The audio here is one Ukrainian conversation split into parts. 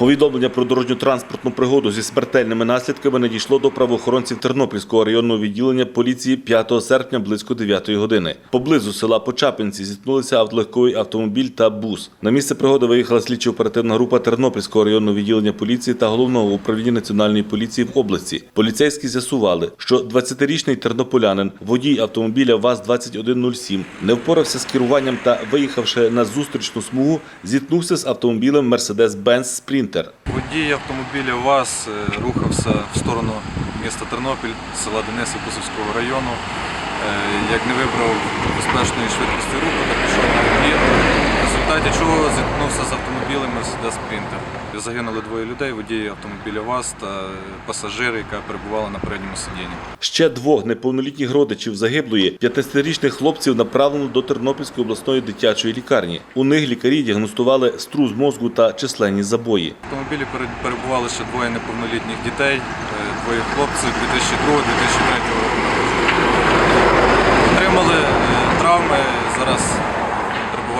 Повідомлення про дорожньо-транспортну пригоду зі смертельними наслідками надійшло до правоохоронців Тернопільського районного відділення поліції 5 серпня близько 9 години. Поблизу села Почапинці зіткнулися автолегковий автомобіль та бус. На місце пригоди виїхала слідчо-оперативна група Тернопільського районного відділення поліції та головного управління національної поліції в області. Поліцейські з'ясували, що 20-річний тернополянин, водій автомобіля ВАЗ-2107, не впорався з керуванням та, виїхавши на зустрічну смугу, зіткнувся з автомобілем Mercedes-Benz Sprinter. Водій автомобіля ВАЗ е, рухався в сторону міста Тернопіль, села Денисів Косовського району. Е, Як не вибрав безпечної швидкості руху, то пішов результаті чого зіткнувся з автомобілем Mercedes Sprinter. Загинули двоє людей, водій автомобіля ВАЗ та пасажир, яка перебувала на передньому сидінні. Ще двох неповнолітніх родичів загиблої 15-річних хлопців направлено до Тернопільської обласної дитячої лікарні. У них лікарі діагностували струс мозку та численні забої. В автомобілі пере- перебували ще двоє неповнолітніх дітей, е, двоє хлопців 2002-2003 року. Отримали е, травми, зараз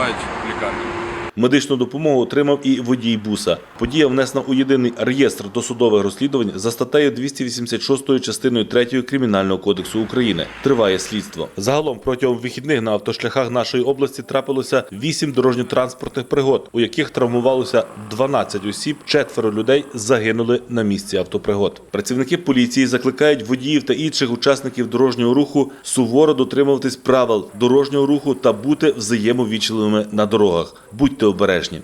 перебувають в лікарні. Медичну допомогу отримав і водій буса. Подія внесена у єдиний реєстр досудових розслідувань за статтею 286 частиною 3 Кримінального кодексу України. Триває слідство. Загалом протягом вихідних на автошляхах нашої області трапилося 8 дорожньо-транспортних пригод, у яких травмувалося 12 осіб, четверо людей загинули на місці автопригод. Працівники поліції закликають водіїв та інших учасників дорожнього руху суворо дотримуватись правил дорожнього руху та бути взаємовічливими на дорогах. Будьте обережні.